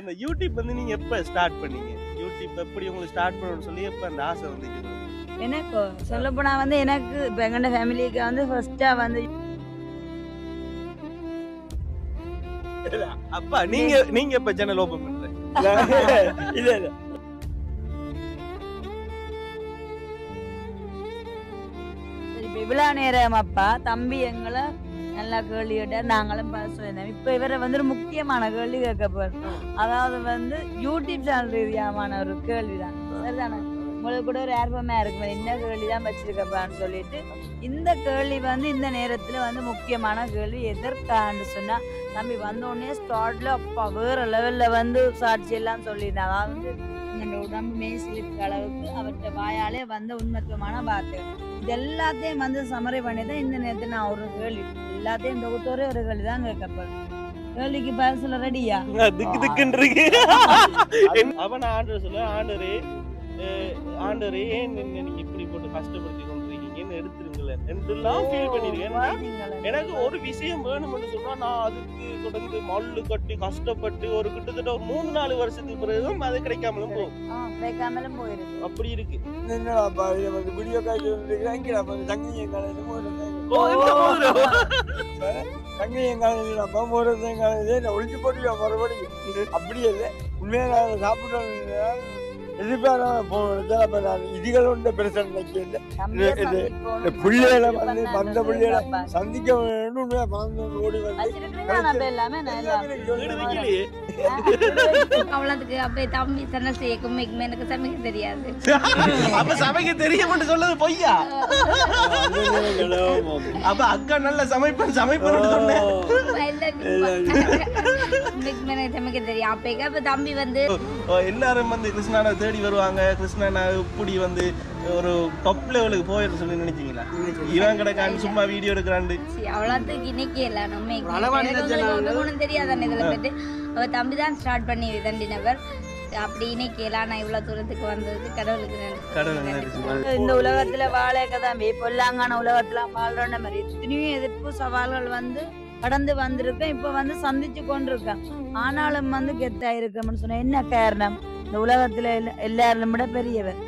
இந்த யூடியூப் வந்து நீங்க எப்ப ஸ்டார்ட் பண்ணீங்க? யூடியூப் எப்படி உங்களுக்கு ஸ்டார்ட் பண்ணணும்னு சொல்லி எப்ப அந்த ஆசை வந்துச்சு? எனக்கு சொல்லப்போனா வந்து எனக்கு இப்போ எங்கள்ட ஃபேமிலிக்கு வந்து ஃபர்ஸ்டா வந்து அப்பா நீங்க நீங்க எப்ப சேனல் ஓபன் பண்ற இல்ல இல்ல. சரி இப்போ இவ்வளோ நேரம் அப்பா தம்பி எங்களை நல்லா கேள்வி கேட்டார் நாங்களும் பாஸ் சொல்லியிருந்தோம் இப்போ இவரை வந்து ஒரு முக்கியமான கேள்வி கேட்க போகிறோம் அதாவது வந்து யூடியூப் சேனல் ரீதியான ஒரு கேள்வி தான். சரிதானே? உங்களுக்கு கூட ஒரு ஆர்வமாக இருக்கும். என்ன கேள்வி தான் வச்சிருக்கப்பான்னு சொல்லிட்டு இந்த கேள்வி வந்து இந்த நேரத்தில் வந்து முக்கியமான கேள்வி எதற்கான்னு சொன்னால் தம்பி வந்தோடனே ஸ்டார்டில் அப்பா வேற லெவலில் வந்து சாட்சி எல்லாம் சொல்லியிருந்தேன். அதாவது வந்து இந்த உடம்பு மேய்சிலுக்கு அளவுக்கு அவர்கிட்ட வாயாலே வந்த உண்மத்துவமான வார்த்தை இது எல்லாத்தையும் வந்து சமரை பண்ணி தான் இந்த நேரத்தில் நான் ஒரு கேள்வி. எல்லாத்தையும் இந்த ஒருத்தரே ஒரு கேள்வி தான் கேட்கப்படும். கேள்விக்கு பரிசுல ரெடியா திக்கு திக்குன்னு இருக்கு அவன் ஆண்டர் சொல்ல ஆண்டரே ஆண்டரே ஏன் என்ன நீங்க இப்படி போட்டு கஷ்டப்படுத்தி எடுத்துருங்களேன் என்றெல்லாம் ஃபீல் பண்ணிருக்கேன். எனக்கு ஒரு விஷயம் வேணும்னு சொன்னா நான் அதுக்கு தொடர்ந்து மல்லு கட்டி கஷ்டப்பட்டு ஒரு கிட்டத்தட்ட ஒரு மூணு நாலு வருஷத்துக்கு பிறகும் அது கிடைக்காமலும் போகும். கிடைக்காமலும் போயிருக்கு அப்படி இருக்கு. என்னடாப்பா இதை வந்து வீடியோ காட்சி போறதையும் காலையில நான் ஒழிச்சு போட்டு மறுபடியும்? அப்படி இல்லை. உண்மையா நான் வந்து வச்சிருக்கீங்களா நம்ம எல்லாமே நான் எல்லாம் வீடு வைக்கலையே அவ்வளோத்துக்கு அப்படியே தம்பி சண்டை செய்யக்கும் எனக்கு சமைக்க தெரியாது அப்ப சமைக்க தெரியும்னு சொல்றது பொய்யா? அப்ப அக்கா நல்ல சமைப்பேன் சமைப்பேன்னு சமைக்க தெரியும் அப்போ அப்போ தம்பி வந்து எல்லாரும் வந்து கிருஷ்ணாவை தேடி வருவாங்க. கிருஷ்ணனை இப்படி வந்து ஒரு டாப் லெவலுக்கு போயிட்டு சொல்லி நினைச்சீங்களா? இவன் சும்மா வீடியோ எடுக்கிறாண்டு அவ்வளோத்துக்கு இன்னைக்கு இல்லை நம்ம தெரியாதானே இதில் போயிட்டு அவள் தம்பி தான் ஸ்டார்ட் பண்ணி தண்டினவர். அப்படி இன்னைக்கு எல்லாம் நான் இவ்வளோ தூரத்துக்கு வந்ததுக்கு கடவுளுக்கு இந்த உலகத்துல வாழைக்க தம்பி? பொல்லாங்கான உலகத்துல வாழ்றோன்ற மாதிரி எத்தனையோ எதிர்ப்பு சவால்கள் வந்து கடந்து வந்திருக்கேன் இப்ப வந்து சந்திச்சு கொண்டிருக்கேன். ஆனாலும் வந்து கெத்தா இருக்கோம்னு சொன்ன என்ன காரணம்? இந்த உலகத்துல எல்லாரும் விட பெரியவர்.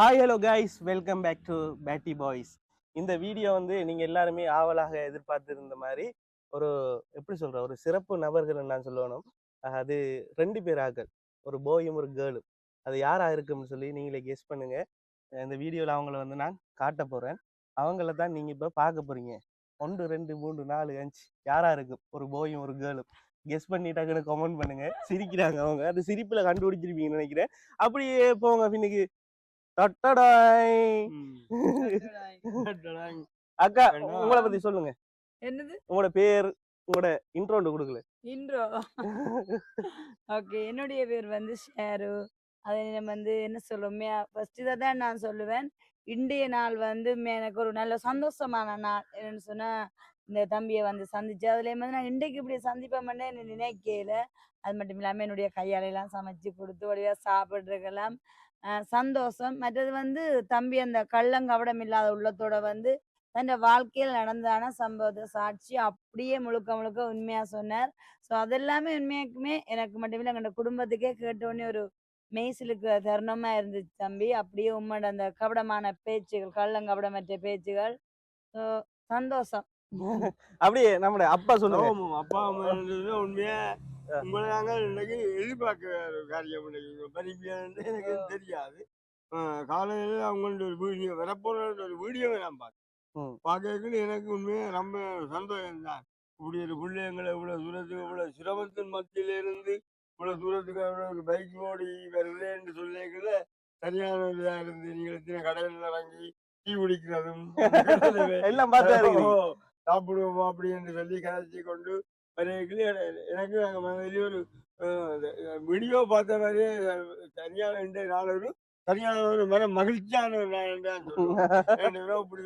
Hi hello guys welcome back to Petti boys இந்த வீடியோ வந்து நீங்க எல்லாருமே ஆவலாக எதிர்பார்த்திருந்த மாதிரி ஒரு எப்படி சொல்ற ஒரு சிறப்பு நபர்கள் நான் சொல்லணும். அது ரெண்டு பேர் ஆக்கள் ஒரு போயும் ஒரு கேர்ளும் அது யாரா இருக்கும்னு சொல்லி நீங்களே கெஸ் பண்ணுங்க. இந்த வீடியோவில் அவங்கள வந்து நான் காட்ட போறேன். அவங்கள தான் நீங்க இப்ப பார்க்க போறீங்க. ஒன்று ரெண்டு மூணு நாலு அஞ்சு. யாரா இருக்கும் ஒரு போயும் ஒரு கேர்ளும் கெஸ் பண்ணிட்டாங்கன்னு கமெண்ட் பண்ணுங்க. சிரிக்கிறாங்க அவங்க. அந்த சிரிப்புல கண்டுபிடிச்சிருப்பீங்கன்னு நினைக்கிறேன். அப்படியே போங்க பின்னுக்கு. டட்டடாய். அக்கா உங்களை பத்தி சொல்லுங்க. என்னது? உங்களோட பேர் உங்களோட இன்ட்ரோண்டு கொடுக்கல. இன்றோ ஓகே என்னுடைய பேர் வந்து ஷேரு. அதை நம்ம வந்து என்ன சொல்லுவோமே? ஃபர்ஸ்ட் இதை தான் நான் சொல்லுவேன். இன்றைய நாள் வந்து எனக்கு ஒரு நல்ல சந்தோஷமான நாள். என்னன்னு சொன்னா இந்த தம்பியை வந்து சந்திச்சு அதுல வந்து நான் இன்றைக்கு இப்படி சந்திப்போம்னு நினைக்கல அது மட்டும் இல்லாம என்னுடைய கையாலையெல்லாம் சமைச்சு கொடுத்து வழியா சாப்பிட்றதுக்கெல்லாம் சந்தோஷம். மற்றது வந்து தம்பி அந்த கள்ளங்கவடம் இல்லாத உள்ளத்தோட வந்து தன் வாழ்க்கையில் நடந்தான சம்பவத்தை சாட்சி அப்படியே முழுக்க முழுக்க உண்மையா சொன்னார். ஸோ அதெல்லாமே உண்மையாக்குமே எனக்கு மட்டும் இல்லை எங்களோட குடும்பத்துக்கே கேட்டோடனே ஒரு மெய்சிலுக்கு தருணமா இருந்துச்சு தம்பி. அப்படியே உம்மோட அந்த கபடமான பேச்சுகள் கள்ளங்கபடமற்ற பேச்சுகள் சந்தோஷம். அப்படியே நம்மளோட அப்பா சொல்லுங்க ஆமாம், அப்பா உண்மையா உங்களை நாங்கள் இன்னைக்கு எதிர்பார்க்கிற ஒரு காரியம் பரிமையானது எனக்கு தெரியாது. ஆஹ் காலையில அவங்களோட ஒரு வீடியோ வரப்போற ஒரு வீடியோவை நான் பார்த்தேன். பார்க்கறதுக்கு எனக்கு உண்மையா ரொம்ப சந்தோஷம் தான் இப்படி ஒரு பிள்ளைங்களை இவ்வளவு தூரத்துக்கு இவ்வளவு சிரமத்தின் மத்தியில இருந்து இவ்வளவு தூரத்துக்கு ஒரு பைக் ஓடி வருதுன்னு சொல்லிக்கல சரியான இதா இருந்து நீங்கள் எத்தனை கடையில் இறங்கி டீ குடிக்கிறதும் எல்லாம் பார்த்தா சாப்பிடுவோம் அப்படி என்று சொல்லி கதைச்சி கொண்டு எனக்கு அங்க மனதிலே ஒரு வீடியோ பார்த்த மாதிரியே சரியான இந்த நாள் ஒரு சரியான ஒரு மன மகிழ்ச்சியான ஒரு நாள் என்று இப்படி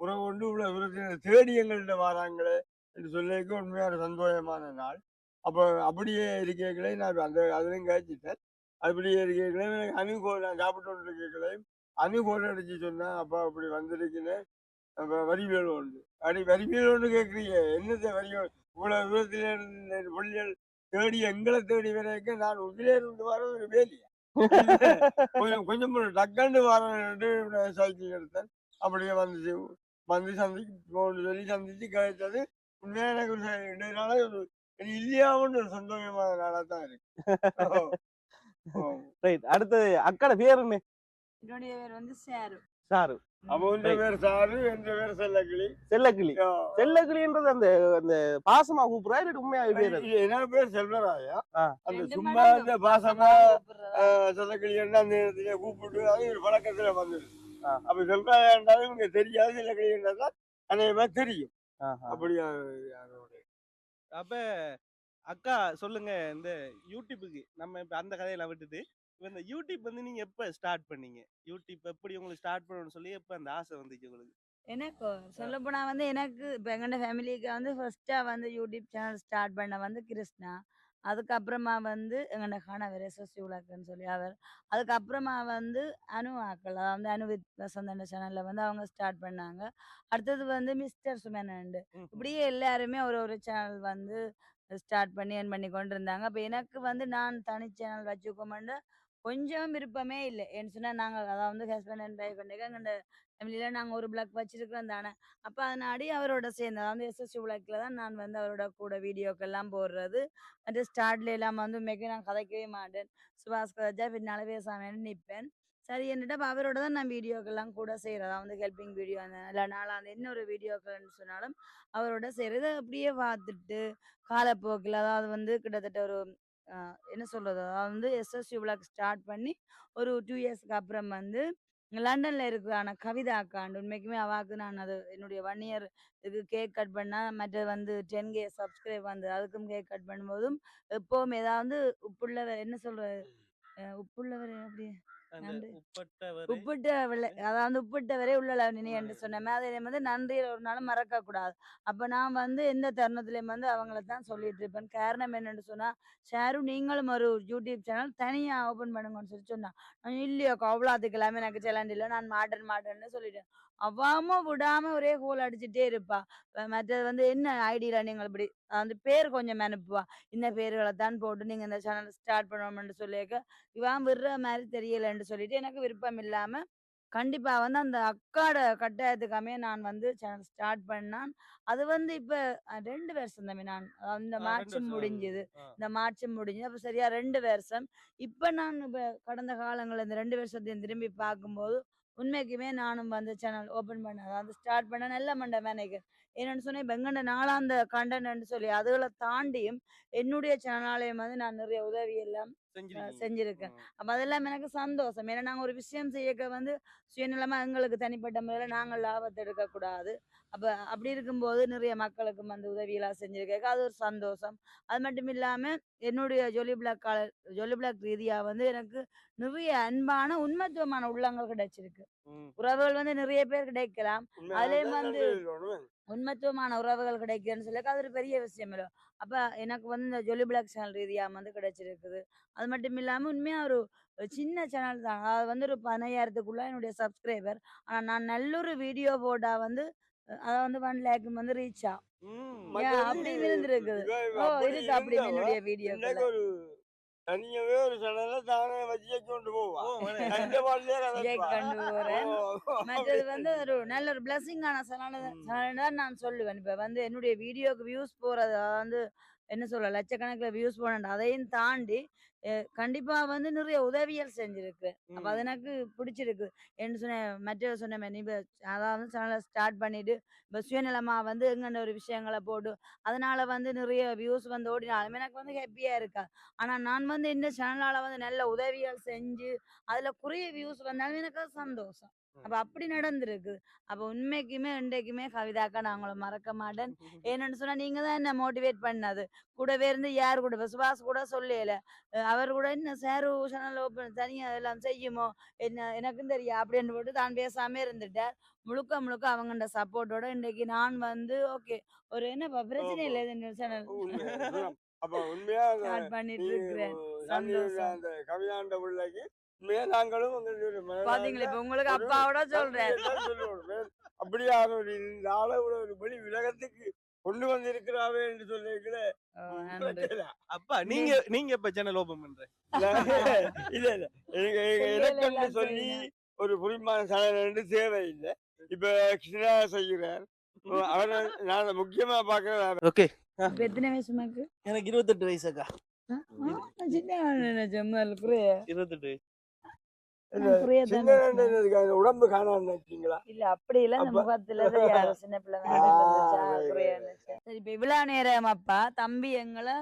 உறவு கொண்டு இவ்வளவு தேடி எங்கள்கிட்ட வராங்களே என்று சொல்லிக்க உண்மையான சந்தோஷமான நாள். அப்போ அப்படியே இருக்கீங்களே நான் அந்த அதுலையும் கேட்டுட்டேன். அப்படியே இருக்கீங்களே எனக்கு அணுகோல் நான் சாப்பிட்டு இருக்கீங்களே அணுகோல் அடிச்சு சொன்னேன். அப்போ அப்படி வந்திருக்கிறேன் அப்போ வரிவேல் ஒன்று அப்படி வரிவேல் ஒன்று கேட்குறீங்க என்னத்தை வரிவேல் இவ்வளவு தூரத்துல இருந்து பிள்ளைகள் தேடி எங்களை தேடி வரைக்கும் நான் உதிலே இருந்து வர ஒரு வேலையா? கொஞ்சம் கொஞ்சம் டக்கண்டு வர சைக்கிள் எடுத்தேன். அப்படியே வந்துச்சு. வந்து சந்திச்சு போன்னு சொல்லி சந்திச்சு கிடைச்சது உண்மையாக எனக்கு ஒரு இதனால ஒரு சந்தோஷமான நாளா தான் இருக்கு. ரைட் அடுத்தது அக்காட பேர் என்ன? என்னுடைய பேர் வந்து சாரு. அப்ப உங்க பேர் சாரு என்ற பேர் செல்லக்கிளி. செல்லக்கிளி. செல்லக்கிளின்றது அந்த அந்த பாசமா கூப்பிடுறா இல்லாட்டி உண்மையாவே பேர்? என்ன பேர்? செல்வராயா. அந்த சும்மா இந்த பாசமா. செல்லக்கிளி என்ன அந்த இடத்துல கூப்பிட்டு அது ஒரு பழக்கத்துல வந்தது ஆ. அப்ப செல்வராயாண்டாலும் இவங்க தெரியாது செல்லக்கிளி என்றதான் அநேகமா தெரியும். ஆஹா. அப்ப அக்கா சொல்லுங்க இந்த யூடியூபுக்கு நம்ம இப்ப அந்த கதையெல்லாம் விட்டுட்டு இப்ப இந்த யூடியூப் வந்து நீங்க எப்ப ஸ்டார்ட் பண்ணீங்க? யூடியூப் எப்படி உங்களுக்கு ஸ்டார்ட் பண்ணணும்னு சொல்லி எப்ப அந்த ஆசை வந்துச்சு உங்களுக்கு? எனக்கு சொல்ல போனா வந்து எனக்கு இப்போ எங்கள்ட ஃபேமிலிக்கு வந்து ஃபர்ஸ்டா வந்து யூடியூப் சேனல் ஸ்டார்ட் பண்ண வந்து கிருஷ்ணா. அதுக்கப்புறமா வந்து எங்கள்ட கணவர் உலகன்னு சொல்லி அவர் அதுக்கப்புறமா வந்து அனு ஆக்கள் அதாவது அனு வித் வசந்தண்ட சேனல்ல வந்து அவங்க ஸ்டார்ட் பண்ணாங்க. அடுத்தது வந்து மிஸ்டர் சுமேனண்டு. இப்படியே எல்லாருமே ஒரு ஒரு சேனல் வந்து ஸ்டார்ட் பண்ணி என் பண்ணி கொண்டு இருந்தாங்க அப்போ எனக்கு வந்து நான் தனி சேனல் வச்சுக்கோமெண்டு கொஞ்சம் விருப்பமே இல்லை. ஏன்னு சொன்னால் நாங்கள் அதாவது ஹஸ்பண்ட் அண்ட் ஒய்ஃப் பண்ணிக்க எங்கள் ஃபேமிலியில் நாங்கள் ஒரு பிளாக் வச்சிருக்கிறோம் தானே. அப்போ அதனாடி அவரோட சேர்ந்து அதாவது எஸ்எஸ்சி பிளாக்கில் தான் நான் வந்து அவரோட கூட வீடியோக்கெல்லாம் போடுறது. மற்ற ஸ்டார்ட்ல எல்லாம் வந்து உண்மைக்கு நான் கதைக்கவே மாட்டேன். சுபாஷ் கதைச்சா பின்னால பேசாமேன்னு நிற்பேன் சரி என்னட்ட அப்போ அவரோட தான் நான் வீடியோக்கெல்லாம் கூட செய்கிறதா வந்து ஹெல்பிங் வீடியோ அந்த இல்லை நாளாக அந்த என்ன ஒரு வீடியோக்கள்னு சொன்னாலும் அவரோட செய்கிறத அப்படியே பார்த்துட்டு காலப்போக்கில் அதாவது வந்து கிட்டத்தட்ட ஒரு என்ன சொல்றது? அதாவது வந்து எஸ்எஸ்சி விளாக் ஸ்டார்ட் பண்ணி ஒரு டூ இயர்ஸ்க்கு அப்புறம் வந்து லண்டன்ல இருக்கிறான கவிதா அக்காண்டு உண்மைக்குமே அவாக்கு நான் அது என்னுடைய ஒன் இயர் இது கேக் கட் பண்ணா மற்ற வந்து டென் கே சப்ஸ்கிரைப் வந்து அதுக்கும் கேக் கட் பண்ணும்போதும் எப்பவும் ஏதாவது உப்புள்ளவர் என்ன சொல்றது? அஹ் உப்புள்ளவர் அப்படி உப்பிட்ட அதாவது உப்பிட்டவரே உள்ள நினை என்று சொன்னமே அதை வந்து நன்றியில் ஒரு நாளும் மறக்க கூடாது அப்ப நான் வந்து எந்த தருணத்திலையும் வந்து அவங்கள தான் சொல்லிட்டு இருப்பேன். காரணம் என்னன்னு சொன்னா ஷாரு நீங்களும் ஒரு யூடியூப் சேனல் தனியா ஓபன் பண்ணுங்கன்னு சொல்லி சொன்னா இல்லையோக்கா அவ்வளோத்துக்கு எல்லாமே எனக்கு சேலண்ட் இல்லை. நான் மாட்டேன் மாட்டேன்னு சொல்லிட்டேன். அவாம விடாம ஒரே கோல் அடிச்சுட்டே இருப்பா. மற்றது வந்து என்ன ஐடியில நீங்கள் இப்படி அந்த பேர் கொஞ்சம் அனுப்புவா. இந்த பேர்களை தான் போட்டு நீங்க இந்த சேனல் ஸ்டார்ட் பண்ணணும்னு சொல்லியிருக்க. இவன் விடுற மாதிரி தெரியலன்னு சொல்லிட்டு எனக்கு விருப்பம் இல்லாம கண்டிப்பா வந்து அந்த அக்காட கட்டாயத்துக்காமே நான் வந்து சேனல் ஸ்டார்ட் பண்ணான். அது வந்து இப்ப ரெண்டு வருஷம் தம்பி நான் இந்த ஆ, ரெண்டு மார்ச் வருஷம். முடிஞ்சது. இந்த மார்ச் முடிஞ்சது. அப்ப சரியா ரெண்டு வருஷம். இப்ப நான் இப்ப கடந்த காலங்கள்ல இந்த ரெண்டு வருஷத்தையும் திரும்பி பார்க்கும்போது உண்மைக்குமே நானும் வந்து சேனல் ஓபன் பண்ண அதாவது ஸ்டார்ட் பண்ண நல்ல மண்ட மேனேஜர் என்னன்னு சொன்னா இப்ப எங்கண்ட நாளாந்த கண்டென்ட் சொல்லி அதுகளை தாண்டியும் என்னுடைய சேனலாலயம் வந்து நான் நிறைய உதவி எல்லாம். செஞ்சிருக்கேன். அப்ப அதெல்லாம் எனக்கு சந்தோஷம் ஏன்னா நாங்க ஒரு விஷயம் செய்யக்க வந்து சுயநலமா எங்களுக்கு தனிப்பட்ட முறையில நாங்கள் லாபத்தை எடுக்க கூடாது அப்ப அப்படி இருக்கும்போது நிறைய மக்களுக்கு வந்து உதவியெல்லாம் செஞ்சிருக்கேன் அது ஒரு சந்தோஷம் அது மட்டும் இல்லாம என்னுடைய ஜொலி பிளாக் கால ஜொலி பிளாக் ரீதியா வந்து எனக்கு நிறைய அன்பான உண்மத்துவமான உள்ளங்கள் கிடைச்சிருக்கு. உறவுகள் வந்து நிறைய பேர் கிடைக்கலாம். அதுலயும் உண்மையாதான் வந்து-. உண்மத்துவமான உறவுகள் கிடைக்குன்னு சொல்லி அது ஒரு பெரிய விஷயம் இல்லை. அப்ப எனக்கு வந்து இந்த ஜொலி பிளாக் சேனல் ரீதியா வந்து கிடைச்சிருக்குது. அது மட்டும் இல்லாம உண்மையா ஒரு சின்ன சேனல் தான். அது வந்து ஒரு பதினையாயிரத்துக்குள்ள என்னுடைய சப்ஸ்கிரைபர் ஆனா நான் நல்ல ஒரு வீடியோ போட்டா வந்து அதை வந்து ஒன் லேக் வந்து ரீச். மத்தபடி அப்படி இருந்திருக்குது. ஓ இருக்கு அப்படி என்னுடைய இன்னைக்கு தனியாவே ஒரு சேனல்ல தானே வச்சு கொண்டு போவா. ஓ, வர. அந்த பாடலே விஜய் கண்டு போறேன். மற்றது வந்து ஒரு நல்ல ஒரு பிளஸிங்கான சேனல் தான் நான் சொல்லுவேன். இப்ப வந்து என்னுடைய வீடியோக்கு வியூஸ் போறது வந்து என்ன சொல்ல லட்சக்கணக்கில் வியூஸ் போனேன். அதையும் தாண்டி அஹ் கண்டிப்பா வந்து நிறைய உதவியல் செஞ்சிருக்கு. அப்ப அது. எனக்கு பிடிச்சிருக்கு. என்று சொன்ன மற்ற சொன்ன மாதிரி இப்ப அதாவது சேனலை ஸ்டார்ட் பண்ணிட்டு இப்ப சுயநலமா வந்து எங்கண்ட ஒரு விஷயங்களை போட்டு அதனால வந்து நிறைய வியூஸ் வந்து ஓடினாலும் எனக்கு வந்து ஹாப்பியா இருக்கா? ஆனா நான் வந்து இந்த சேனலால வந்து நல்ல உதவிகள் செஞ்சு அதுல குறைய வியூஸ் வந்தாலும் எனக்கு சந்தோஷம். அப்ப அப்படி நடந்திருக்கு. அப்ப உண்மைக்குமே இன்றைக்குமே கவிதாக்கா நான் உங்களை மறக்க மாட்டேன். ஏன்னு சொன்னா நீங்க தான் என்ன மோட்டிவேட் பண்ணது. கூடவே இருந்து யார் கூட சுபாஷ் கூட சொல்லல அவர் கூட என்ன சேரு சேனல் ஓப்பன் தனியா எல்லாம் செய்யுமோ என்ன எனக்கும் தெரியும் அப்படின்னு போட்டு தான் பேசாம இருந்துட்டார். முழுக்க முழுக்க அவங்கண்ட சப்போர்ட்டோட இன்னைக்கு நான் வந்து ஓகே ஒரு என்ன பிரச்சனை இல்லை இந்த சேனல். அப்ப உண்மையா பண்ணிட்டு இருக்கிறேன். அந்த கவிதாண்ட பிள்ளைக்கு நாங்களும் பாத்தீங்களா? இப்ப உங்களுக்கு ஒரு அப்பாவோட சொல்றேன். இந்த ஆளை ஒரு வெளி உலகத்துக்கு கொண்டு வந்திருக்கிறாவே என்று நன்றி. அப்பா நீங்க நீங்க எப்ப சேனல் ஓபன் பண்ற இல்ல இல்ல எனக்கு சொல்லி ஒரு புரிமான சாதனை தேவையில்லை இப்ப கிருஷ்ணா செய்கிறார். அவரை நான் முக்கியமா பாக்குறேன் ஓகே. இப்ப எத்தனை வயசு எனக்கு இருபத்தெட்டு வயசு அக்கா. இருபத்தெட்டு நான் குறைய தான் சின்ன நினைச்சேன். உடம்பு வச்சீங்களா இல்ல அப்படி இல்ல. முகத்துல சின்ன பிள்ளை. சரி இப்ப இவ்வளவு நேரம் அப்பா. தம்பி எங்களை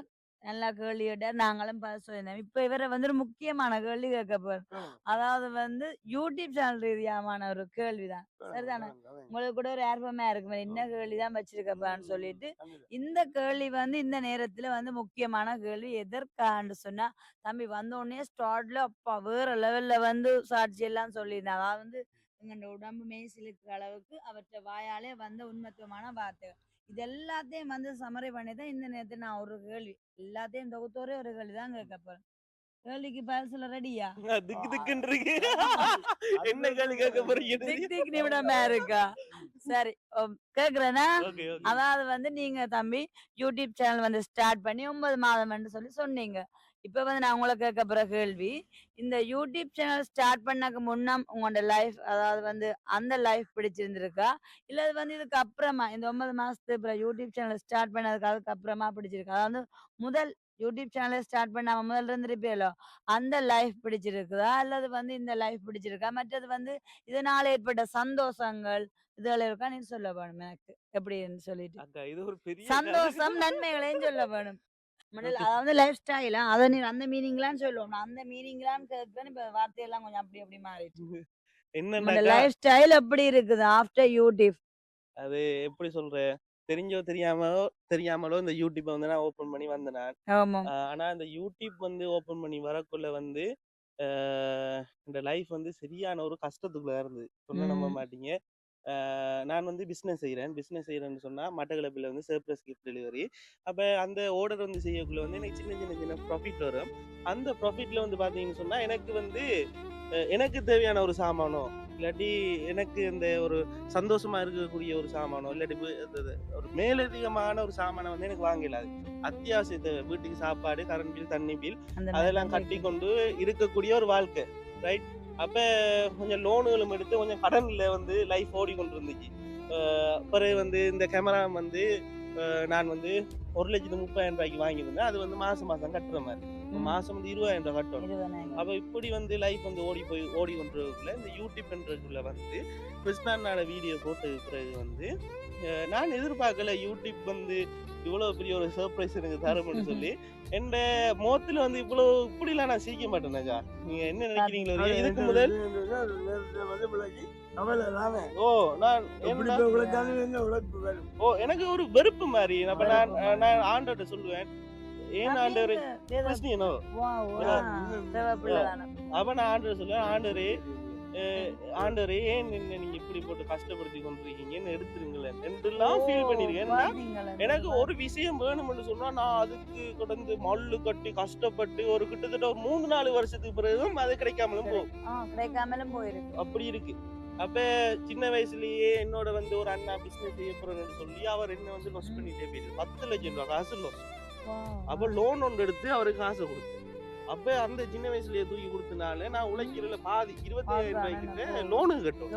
நல்லா கேள்வி கேட்டார் நாங்களும் சொல்லியிருந்தோம். இப்ப இவரை வந்து ஒரு முக்கியமான கேள்வி கேட்க போறோம். அதாவது வந்து யூடியூப் சேனல் ரீதியான ஒரு கேள்விதான். சரிதானே? உங்களுக்கு கூட ஒரு ஆர்வமா இருக்கு என்ன கேள்விதான் வச்சிருக்கப்பான்னு சொல்லிட்டு இந்த கேள்வி வந்து இந்த நேரத்துல வந்து முக்கியமான கேள்வி எதற்கான்னு சொன்னா தம்பி வந்த உடனே ஸ்டார்ட்ல அப்பா வேற லெவல்ல வந்து சாட்சி எல்லாம் சொல்லியிருந்தாங்க அதாவது வந்து எங்களோட உடம்பு மேய்சிலுக்கு அளவுக்கு அவற்றை வாயாலே வந்த உண்மத்துவமான வார்த்தைகள். இது எல்லாத்தையும் வந்து சமரை பண்ணி தான் இந்த நேரத்தில் நான் ஒரு கேள்வி. எல்லாத்தையும் தொகுத்தோரே ஒரு கேள்வி தான் கேட்க போறேன். கேள்விக்கு பதில் சொல்ல ரெடியா திக்கு திக்குன்னு இருக்கு. என்ன கேள்வி கேட்க போறீங்க? திக் திக் நிமிடமா இருக்கா. சரி கேக்குறேன்னா அதாவது வந்து நீங்க தம்பி யூடியூப் சேனல் வந்து ஸ்டார்ட் பண்ணி ஒன்பது மாதம்னு சொல்லி சொன்னீங்க. இப்ப வந்து நான் உங்களை கேட்க போற கேள்வி இந்த யூடியூப் சேனல் ஸ்டார்ட் பண்ணக்கு முன்னம் உங்களோட லைஃப் அதாவது வந்து அந்த லைஃப் பிடிச்சிருந்திருக்கா? இல்ல அது வந்து இதுக்கு அப்புறமா இந்த ஒன்பது மாசத்துக்கு அப்புறம் யூடியூப் சேனல் ஸ்டார்ட் பண்ணதுக்கு அதுக்கு அப்புறமா பிடிச்சிருக்கா? அதாவது முதல் யூடியூப் சேனலை ஸ்டார்ட் பண்ணாம முதல்ல இருந்திருப்பேலோ அந்த லைஃப் பிடிச்சிருக்குதா? அல்லது வந்து இந்த லைஃப் பிடிச்சிருக்கா? மற்றது வந்து இதனால ஏற்பட்ட சந்தோஷங்கள் இதுல இருக்கா? நீ சொல்ல வேணும் எனக்கு. எப்படின்னு சொல்லிட்டு. சந்தோஷம் நன்மைகளையும் சொல்ல வேணும். அதாவது லைஃப் ஸ்டைலா அதை நீ அந்த மீனிங்லான்னு சொல்லுவோம் அந்த மீனிங்லான்னு கேட்கிறேன் இப்ப வார்த்தையெல்லாம் கொஞ்சம் அப்படி அப்படி மாறிடுச்சு. என்னன்னா லைஃப் ஸ்டைல் எப்படி இருக்குது? ஆஃப்டர் யூடியூப் அது எப்படி சொல்ற? தெரிஞ்சோ தெரியாமலோ தெரியாமலோ இந்த யூடியூப்பை வந்து நான் ஓபன் பண்ணி வந்தேன் நான் ஆனா இந்த யூடியூப் வந்து ஓபன் பண்ணி வரக்குள்ள வந்து இந்த லைஃப் வந்து சரியான ஒரு கஷ்டத்துக்குள்ள இருந்தது சொன்ன நம்ப. மாட்டீங்க. நான் வந்து பிஸ்னஸ் செய்கிறேன் பிஸ்னஸ் செய்கிறேன்னு சொன்னால் மட்டக்களப்பில் வந்து சர்ப்ளஸ் கிஃப்ட் டெலிவரி அப்போ அந்த ஆர்டர் வந்து செய்யக்குள்ள வந்து எனக்கு சின்ன சின்ன சின்ன ப்ராஃபிட் வரும். அந்த ப்ராஃபிட்டில் வந்து பார்த்தீங்கன்னு சொன்னால் எனக்கு வந்து எனக்கு தேவையான ஒரு சாமானோ இல்லாட்டி எனக்கு இந்த ஒரு சந்தோஷமா இருக்கக்கூடிய ஒரு சாமானோ இல்லாட்டி ஒரு மேலதிகமான ஒரு சாமானை வந்து எனக்கு வாங்கல. அது அத்தியாவசிய தேவை. வீட்டுக்கு சாப்பாடு கரண்ட் பில் தண்ணி பில் அதெல்லாம் கட்டி கொண்டு இருக்கக்கூடிய ஒரு வாழ்க்கை ரைட் அப்ப கொஞ்சம் லோனுகளும் எடுத்து கொஞ்சம் கடன்ல வந்து லைஃப் ஓடி கொண்டு இருந்துச்சு பிறகு வந்து இந்த கேமரா வந்து நான் வந்து ஒரு லட்சத்து முப்பதாயிரம் ரூபாய்க்கு வாங்கியிருந்தேன் அது வந்து மாசம் மாசம் கட்டுற மாதிரி. மாசம் வந்து இருபதாயிரம் ரூபாய் கட்டணும். அப்ப இப்படி வந்து லைஃப் வந்து ஓடி போய் ஓடி கொண்டிருக்குள்ள இந்த யூடியூப்ன்றதுக்குள்ள வந்து கிருஷ்ணானோட வீடியோ போட்டது பிறகு வந்து நான் எதிர்பார்க்கல யூடியூப் வந்து இவ்வளவு பெரிய ஒரு சர்ப்ரைஸ் எனக்கு தரும்னு சொல்லி என் மோத்துல வந்து இவ்வளவு இப்படிலாம் நான் சிரிக்க மாட்டேனாக்கா நீங்க என்ன நினைக்கிறீங்களோ இதுக்கு முதல். ஓ நான் ஓ எனக்கு ஒரு வெறுப்பு மாதிரி. அப்ப நான் நான் ஆண்டவர்கிட்ட சொல்லுவேன் ஏன் ஆண்டவர் கிறிஸ்டியனோ? அப்ப நான் ஆண்டவர் சொல்லுவேன் ஆண்டவரே ஆண்டவரே ஏன் என்ன நீங்க இப்படி போட்டு கஷ்டப்படுத்தி கொண்டிருக்கீங்கன்னு எடுத்துருங்களேன். என்றெல்லாம் ஃபீல் பண்ணிருக்கேன். எனக்கு ஒரு விஷயம் வேணும்னு சொன்னா நான் அதுக்கு கடந்து மல்லு கட்டி கஷ்டப்பட்டு ஒரு கிட்டத்தட்ட ஒரு மூணு நாலு வருஷத்துக்கு பிறகும் அது கிடைக்காமலும் போகும். கிடைக்காமலும் போயிருக்கு. அப்படி இருக்கு. அப்ப சின்ன வயசுலயே என்னோட வந்து ஒரு அண்ணா பிசினஸ் செய்ய போறேன்னு சொல்லி அவர் என்ன வந்து லொஸ் பண்ணிட்டே போயிரு பத்து லட்சம் ரூபாய் காசு லொஸ் அப்ப லோன் ஒன்று எடுத்து அவருக்கு காசை கொடுத்து அப்ப அந்த சின்ன வயசுலயே தூக்கி கொடுத்தனால நான் உழைக்கிறதுல பாதி இருபத்தி ரூபாய்க்கிட்ட லோனு? கட்டும்.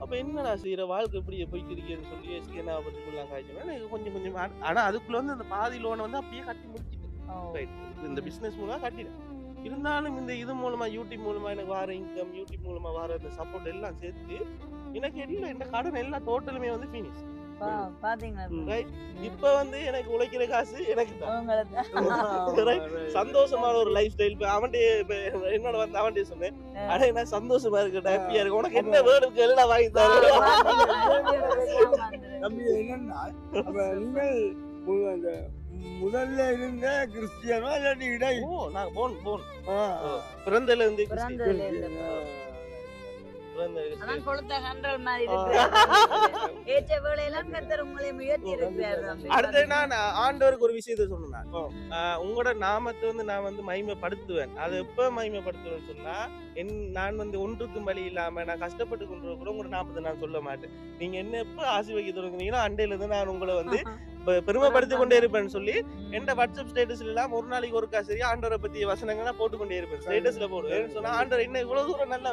அப்ப என்னடா செய்யற வாழ்க்கை இப்படி போயிட்டு இருக்கேன்னு சொல்லி எஸ்கேனா காய்ச்சோம்னா எனக்கு கொஞ்சம் கொஞ்சம் ஆனா அதுக்குள்ள வந்து அந்த பாதி லோனை வந்து அப்படியே கட்டி முடிச்சிட்டேன். இந்த பிசினஸ் மூலமா கட்டிட்டேன். இருந்தாலும் இந்த இது மூலமா யூடியூப் மூலமா எனக்கு வர இன்கம் யூடியூப் மூலமா வர இந்த சப்போர்ட் எல்லாம் சேர்த்து எனக்கு எல்லாம் இந்த கடன் எல்லாம் டோட்டலுமே வந்து ஃபினிஷ் பாத்தீங்களா ரைட். இப்ப வந்து எனக்கு உழைக்கிற காசு எனக்கு தான். சந்தோஷமான ஒரு லைஃப் ஸ்டைல் இப்ப அவன்டே இப்ப என்னோட வந்து அவன்டே சொன்னேன். அட என்ன சந்தோஷமா இருக்கு ஹாப்பியா இருக்கு. உனக்கு என்ன வேணும் எல்லாம் வாங்கி தரேன் முதல்ல இருந்த கிறிஸ்டியனோ இல்லாட்டி இடை ஓ நான் போன் போன். பிறந்தல இருந்து பிறந்ததுல அடுத்து நான் ஆண்டவருக்கு ஒரு விஷயத்த சொன்னேன் உங்களோட நாமத்தை வந்து நான் வந்து மகிமைப்படுத்துவேன். அது எப்ப மகிமைப்படுத்துவேன்னு சொன்னா என் நான் வந்து ஒன்றுக்கும் வழி இல்லாம நான் கஷ்டப்பட்டு கொண்டு கூட உங்களோட நாமத்தை நான் சொல்ல மாட்டேன். நீங்க என்ன எப்ப ஆசி வைக்க தொடங்குனீங்கன்னா அண்டையில இருந்து நான் உங்களை வந்து பெருமைப்படுத்தி கொண்டே இருப்பேன்னு சொல்லி எந்த வாட்ஸ்அப் ஸ்டேட்டஸ்ல எல்லாம் ஒரு நாளைக்கு ஒருக்கா சரி ஆண்டவரை பத்திய வசனங்களா போட்டு கொண்டே இருப்பேன். ஸ்டேட்டஸ்ல போடுவேன். சொன்னா ஆண்டவர் என்ன இவ்வளவு தூரம் நல்லா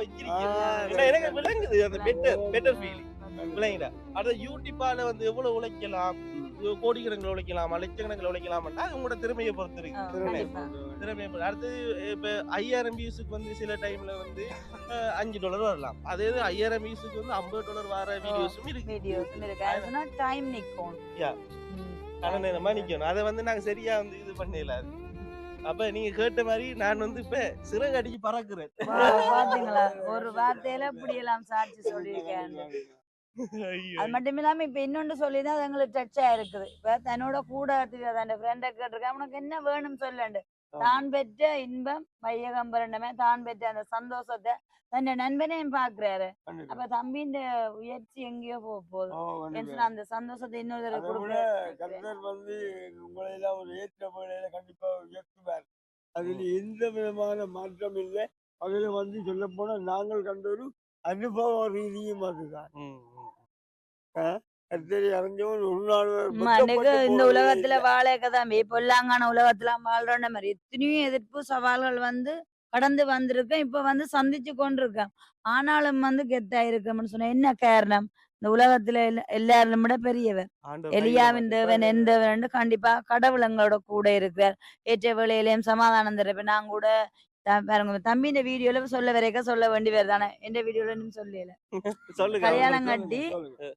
ஏன்னா எனக்கு விளங்குது அந்த பெட்டர் பெட்டர் ஃபீலிங் விளங்கிடா அடுத்த யூடியூப்பால வந்து எவ்வளவு உழைக்கலாம்? கோடிக்கணக்கில் உழைக்கலாம் லட்சக்கணக்கில் உழைக்கலாம்னா அது உங்களோட திறமையை பொறுத்து இருக்கு. திறமையை பொறுத்து. அடுத்து இப்ப ஐயாயிரம் வியூஸுக்கு வந்து சில டைம்ல வந்து அஞ்சு டாலர் வரலாம். அதே இது ஐயாயிரம் வியூஸுக்கு வந்து ஐம்பது டாலர் வர வீடியோஸும் இருக்கு. வீடியோஸும் இருக்கு. டைம் நிக்கும். Yeah. ம். கன நேரமா நிக்கணும். அதை வந்து நாங்க சரியா வந்து இது பண்ணல. அது அப்ப நீங்க கேட்ட மாதிரி நான் வந்து இப்ப சிறகு அடிச்சு பறக்குறேன். பாத்தீங்களா? ஒரு வார்த்தையில இப்படி எல்லாம் சாட்சி சொல்லியிருக்கேன். அது மட்டும் இல்லாம இப்ப இன்னொன்று சொல்லிதான் அது எங்களுக்கு டச்சா இருக்குது. இப்ப தன்னோட கூட அந்த ஃப்ரெண்டை கேட்டிருக்கேன் உனக்கு என்ன வேணும் சொல்லண்டு தான் பெற்ற இன்பம் வையகம் பிறண்டமே தான் பெற்ற அந்த சந்தோஷத்தை தன் நண்பனையும் பாக்குறாரு. அப்ப தம்பின்ற உயர்ச்சி எங்கேயோ போக போகுது. அந்த சந்தோஷத்தை இன்னொரு கர்த்தர் வந்து உங்களை எல்லாம் ஒரு ஏற்ற வேலையில கண்டிப்பா உயர்த்துவார். அதுல எந்த விதமான மாற்றம் இல்லை. அதுல வந்து சொல்ல போனா நாங்கள் கண்ட ஒரு அனுபவ ரீதியும் அதுதான். இந்த உலகத்துல வாழைக்க தான் பொல்லாங்கான உலகத்துல வாழ்றோன்ற மாதிரி எத்தனையோ எதிர்ப்பு சவால்கள் வந்து கடந்து வந்திருக்கேன் இப்ப வந்து சந்திச்சு கொண்டிருக்கேன் ஆனாலும் வந்து கெத்தா இருக்கோம்னு சொன்ன என்ன காரணம்? இந்த உலகத்துல எல்லா- எல்லாரிலும் விட பெரியவர். எலியாவின் தேவன் என் தேவன் கண்டிப்பா கடவுள் எங்களோட கூட இருக்கிறார். ஏற்ற வேளையிலையும் சமாதானம் தரப்ப நான் கூட பாருங்க தம்பிന്റെ வீடியோல சொல்ல வரைக்கும் சொல்ல வேண்டி வருதானே எந்த வீடியோல இன்னும் சொல்லல. கல்யாணம் கட்டி.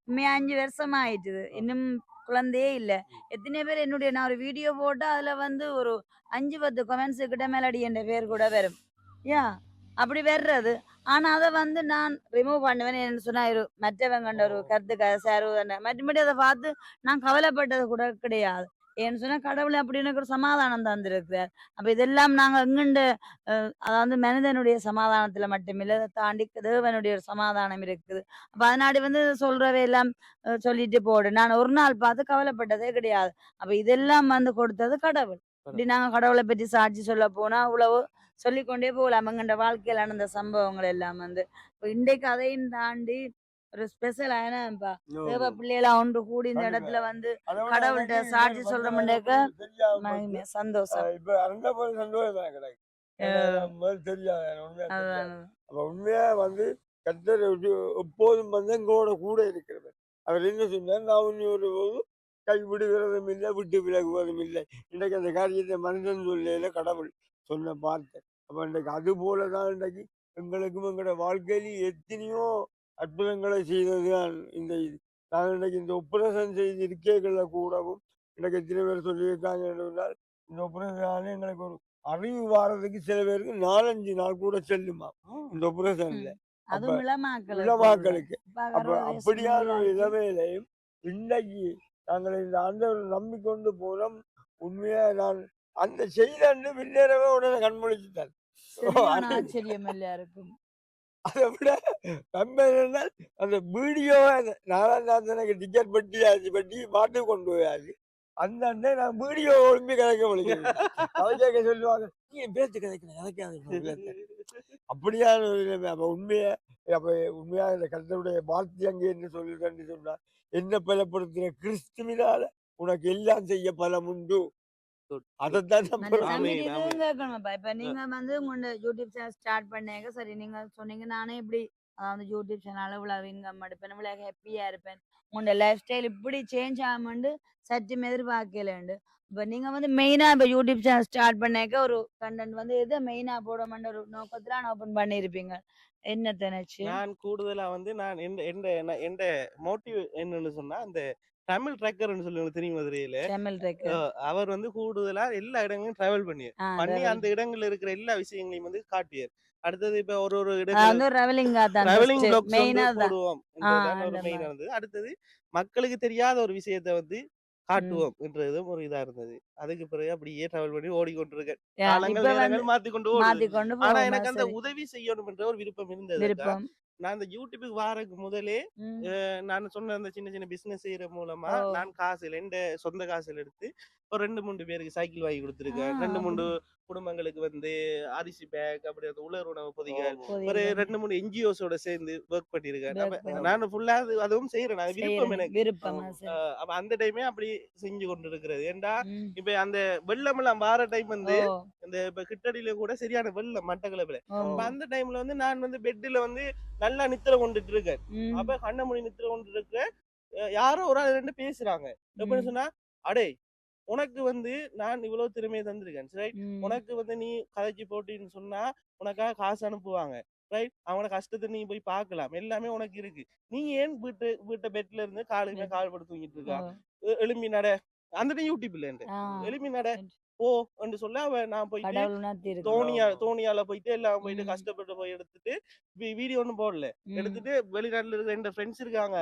உண்மையா அஞ்சு வருஷம் ஆயிட்டுது இன்னும் குழந்தையே இல்ல. எத்தனை பேர் என்னுடைய நான் ஒரு வீடியோ போட்டு அதுல வந்து ஒரு அஞ்சு பத்து கமெண்ட்ஸ் கிட்ட மேலடி என்ற பேர் கூட வரும். யா? அப்படி வர்றது. ஆனா அதை வந்து நான் ரிமூவ் பண்ணுவேன் என்ன சொன்னா இரு மற்றவங்க ஒரு கருத்துக்காக சேரு மற்றபடி அதை பார்த்து நான் கவலைப்பட்டது கூட கிடையாது. ஏன்னு சொன்னா கடவுள் அப்படி எனக்கு ஒரு சமாதானம் தந்திருக்கிறார். அப்ப இதெல்லாம் நாங்க எங்குண்டு அதாவது மனிதனுடைய சமாதானத்துல மட்டுமில்லை தாண்டி தேவனுடைய ஒரு சமாதானம் இருக்குது. அப்ப அதனாடி வந்து சொல்றவை எல்லாம் சொல்லிட்டு போடு. நான் ஒரு நாள் பார்த்து கவலைப்பட்டதே கிடையாது. அப்ப இதெல்லாம் வந்து கொடுத்தது கடவுள். இப்படி நாங்க கடவுளை பற்றி சாட்சி சொல்ல போனா அவ்வளவு சொல்லிக்கொண்டே போகலாம். எங்கண்ட வாழ்க்கையில நடந்த சம்பவங்கள் எல்லாம் வந்து. இப்ப இன்றைக்கு அதையும் தாண்டி ஒரு ஸ்பெஷல் ஆனப்பா தேவ பிள்ளைகளா ஒன்று கூடி இந்த. இடத்துல வந்து கடவுள்கிட்ட சாட்சி இன்னொரு சொல்ற பக்கம் முன்னேக்க தெரியாம போச்சு. மகிமை, சந்தோஷம். இப்ப அந்த போது சந்தோஷம் கிடைக்கும். தெரியாது உண்மையா உண்மையா வந்து கர்த்தர் ஒரு எப்போதும் வந்து எங்களோட கூட இருக்கிறவர். அவர் என்ன சொன்னார்? நான் உன்னை ஒரு போதும் கைவிடுகிறதும் இல்லை விட்டு விலகுவதும் இல்லை. இன்றைக்கு அந்த காரியத்தை மனிதன் சொல்லையில கடவுள் சொன்ன வார்த்தை. அப்ப இன்றைக்கு அது போல தான் இன்றைக்கு எங்களுக்கும் எங்களோட வாழ்க்கையில எத்தனையோ அற்புதங்களை செய்ததுதான் இந்த இது. நாங்கள் இன்றைக்கு இந்த ஒப்பரேஷன் செய்து இருக்கைகள்ல கூடவும் இன்றைக்கு எத்தனை பேர் சொல்லியிருக்காங்க என்றால் இந்த ஒப்பரேஷனால எங்களுக்கு ஒரு அறிவு வாரத்துக்கு சில பேருக்கு நாலஞ்சு நாள் கூட செல்லுமா இந்த ஒப்பரேஷன்ல இளமாக்களுக்கு அப்ப அப்படியான ஒரு இளமையிலையும் இன்னைக்கு நாங்கள் இந்த ஆண்டவர் நம்பிக்கொண்டு போனோம் உண்மையா நான் அந்த செய்தாண்டு பின்னேறவே உடனே கண்மொழிச்சுட்டேன் ஆச்சரியம் எல்லாருக்கும் அதை விட நம்ம என்னன்னா அந்த வீடியோவை நாலாம் எனக்கு டிக்கெட் பட்டி ஆச்சு பட்டி மாட்டு கொண்டு போயாச்சு அந்த அண்ணன் நான் வீடியோ ஒழும்பி கிடைக்க முடியும் கதைக்க சொல்லுவாங்க நீ பேச்சு கிடைக்கல கிடைக்காது அப்படியான ஒரு நிலைமை. அப்ப உண்மையை அப்ப உண்மையா இந்த கருத்தருடைய வாழ்த்து அங்கே என்ன சொல்லுதுன்னு சொன்னா என்ன பலப்படுத்துற கிறிஸ்துவினால உனக்கு எல்லாம் செய்ய பலம் உண்டு அதைத்தான் இப்ப நீங்க வந்து உங்களோட யூடியூப் சேனல் ஸ்டார்ட் பண்ணீங்க. சரி நீங்க சொன்னீங்க நானே இப்படி அதாவது யூடியூப் சேனல் இவ்வளவு இன்கம் எடுப்பேன் இவ்வளவு ஹாப்பியா இருப்பேன். உங்களோட லைஃப் ஸ்டைல் இப்படி சேஞ்ச் ஆகும்னு சற்றும் எதிர்பார்க்கலண்டு. இப்ப நீங்க வந்து மெயினா இப்ப யூடியூப் சேனல் ஸ்டார்ட் பண்ணாக்க ஒரு கண்டென்ட் வந்து எதை மெயினா போடணும்னு ஒரு நோக்கத்துல ஓபன் பண்ணிருப்பீங்க என்ன நினைச்சு நான் கூடுதலா வந்து நான் எந்த எந்த நான் எந்த மோட்டிவ் என்னன்னு சொன்னா அந்த தமிழ் ட்ரக்கர்னு சொல்லி தெரியும் மதுரையில தமிழ் இருக்கு அஹ் அவர் வந்து கூடுதலா எல்லா இடங்களையும் டிராவல் பண்ணி ஆ, பண்ணி. அந்த இடங்கள்ல இருக்கிற எல்லா விஷயங்களையும் வந்து காட்டியார். அடுத்தது இப்ப ஒரு ஒரு இடங்கள் அடுத்தது மக்களுக்கு தெரியாத ஒரு விஷயத்தை வந்து காட்டுவோம் என்றதும் ஒரு இதா இருந்தது. அதுக்கு பிறகு அப்படியே டிராவல் பண்ணி ஓடிக்கொண்டிருக்கேன். மாத்தி கொண்டு ஆனா எனக்கு அந்த. உதவி செய்யணும் என்ற ஒரு விருப்பம் இருந்தது நான் இந்த யூடியூபுக்கு வாரக்கு முதலே நான் சொன்ன அந்த சின்ன சின்ன பிசினஸ் செய்யற மூலமா. நான் காசுல எந்த சொந்த காசுல எடுத்து ஒரு ரெண்டு மூணு பேருக்கு சைக்கிள் வாங்கி கொடுத்துருக்கேன் ரெண்டு மூணு. குடும்பங்களுக்கு வந்து அரிசி பேக் அப்படி அந்த உலர் உணவு பொதிகள் ஒரு. ரெண்டு மூணு என்ஜிஓஸோட சேர்ந்து ஒர்க் பண்ணிருக்கேன் நான் ஃபுல்லா அதுவும் செய்யறேன் அது விருப்பம். எனக்கு. அப்ப அந்த டைமே அப்படி செஞ்சு கொண்டு இருக்கிறது ஏன்டா ம். இப்ப அந்த வெள்ளம் எல்லாம் வார டைம் வந்து இந்த இப்ப கிட்டடியில கூட சரியான வெள்ளம் மட்டக்களப்புல அந்த டைம்ல வந்து நான் வந்து பெட்ல வந்து நல்லா நித்திர கொண்டுட்டு இருக்கேன். அப்ப கண்ணமொழி நித்திர கொண்டு இருக்க அஹ் யாரோ ஒரு ஆள் ரெண்டு பேசுறாங்க. எப்படின்னு. சொன்னா அடே உனக்கு வந்து நான் இவ்வளவு திறமையை தந்திருக்கேன். ம். உனக்கு வந்து நீ கதைச்சு போட்டின்னு சொன்னா உனக்காக காசு அனுப்புவாங்க. ரைட் அவன கஷ்டத்தை நீ போய் பார்க்கலாம் எல்லாமே உனக்கு இருக்கு. நீ ஏன் வீட்டு வீட்டை பெட்ல இருந்து காலுமே கால் படுத்து தூங்கிட்டு இருக்கா? ஓ. எ- எலும்பி நட. அந்த யூடியூப்ல இருந்து. எலும்பி நட. போ என்று சொல்ல அவ நான் போயிட்டு இருக்கு. தோணியா தோணியால போயிட்டு எல்லாம் போயிட்டு. கஷ்டப்பட்டு போய் எடுத்துட்டு வீடியோ ஒன்றும் போடல. எடுத்துட்டு வெளிநாட்டுல இருக்கிற ரெண்டு ஃப்ரெண்ட்ஸ் இருக்காங்க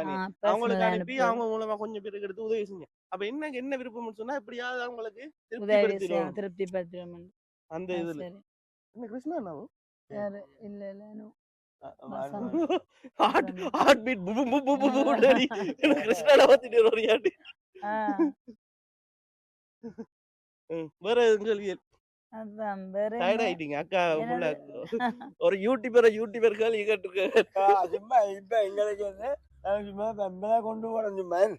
அவங்களுக்கு அனுப்பி. அவங்க மூலமா கொஞ்சம் பேருக்கு எடுத்து உதவி செஞ்சேன் அப்ப என்ன என்ன விருப்பம்னு சொன்னா எப்படியாவது அவங்களுக்கு செய்யணும், திருப்திப்படுத்திடும். அந்த இதுல. என்ன கிருஷ்ணா யாரு? இல்ல, இல்ல. ஹார்ட் ஹார்ட் பீட் புபு புபு கிருஷ்ணால பத்திட்டு ஒரு வேற அதான் வேற டயர்ட்? ஆயிட்டீங்க அக்கா என்னது? ஒரு யூடியூபர் யூடியூபர் கேள்வி கேட்டிருக்க சும்மா இப்ப எங்களுக்கு வந்து கொண்டு போறேன்